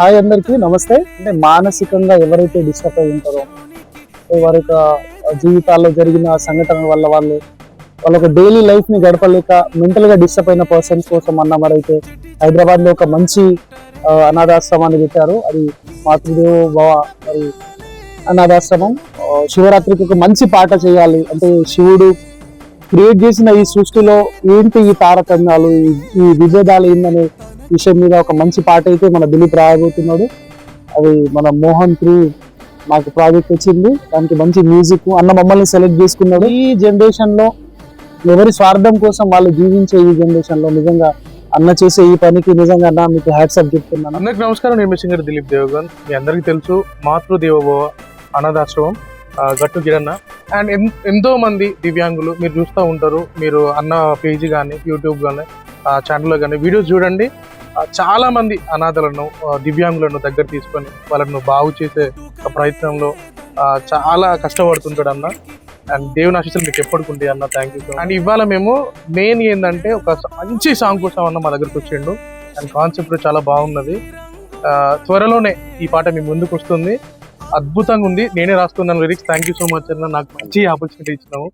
Hi అందరికీ నమస్తే. అంటే మానసికంగా ఎవరైతే డిస్టర్బ్ అయి ఉంటారో వారి యొక్క జీవితాల్లో జరిగిన సంఘటనల వల్ల వాళ్ళు వాళ్ళ ఒక డైలీ లైఫ్ని గడపలేక మెంటల్గా డిస్టర్బ్ అయిన పర్సన్స్ కోసం అన్న మరైతే హైదరాబాద్లో ఒక మంచి అనాథాశ్రమాన్ని పెట్టారు. అది మాతృదేవ భవ మరి అనాథాశ్రమం. శివరాత్రికి ఒక మంచి పాట చేయాలి. అంటే శివుడు క్రియేట్ చేసిన ఈ సృష్టిలో ఏంటి ఈ తారతమ్యాలు ఈ- ఈ విభేదాలు ఏందనే విషయం మీద ఒక మంచి పాట అయితే మన దిలీప్ రాయబోతున్నాడు అది మన మోహన్ త్రూ నాకు ప్రాజెక్ట్ వచ్చింది. దానికి మంచి మ్యూజిక్ అన్న మమ్మల్ని సెలెక్ట్ చేసుకున్నాడు. ఈ జనరేషన్లో ఎవరి స్వార్థం కోసం వాళ్ళు జీవించే ఈ జనరేషన్లో నిజంగా అన్న చేసే ఈ పనికి నిజంగా అన్న మీకు హ్యాట్సప్ చెప్తున్నాను. అందరికి నమస్కారం. నేను మీ సింగర్ దిలీప్ దేవగన్. మీ అందరికీ తెలుసు మాతృదేవోభవ అనాథాశ్రమం గట్టు కిరణ్ అండ్ ఎంతో మంది దివ్యాంగులు మీరు చూస్తూ ఉంటారు. మీరు అన్న పేజీ కానీ యూట్యూబ్ కానీ ఛానల్లో కానీ వీడియోస్ చూడండి. చాలా మంది అనాథలను దివ్యాంగులను దగ్గర తీసుకొని వాళ్ళను బాగు చేసే ప్రయత్నంలో చాలా కష్టపడుతుంటాడు అన్న. అండ్ దేవుని ఆశీస్సులు మీకు ఎప్పటికుంటాయి అన్న. థ్యాంక్ యూ అండ్ ఇవాళ మేము మెయిన్ ఏంటంటే ఒక మంచి సాంగ్ కోసం అన్న మా దగ్గరకు వచ్చిండు. అండ్ కాన్సెప్ట్ చాలా బాగున్నది. త్వరలోనే ఈ పాట మీ ముందుకు వస్తుంది. అద్భుతంగా ఉంది. నేనే రాస్తున్నాను lyrics. Thank you so much అన్న. నాకు మంచి ఆపర్చునిటీ ఇచ్చినావు.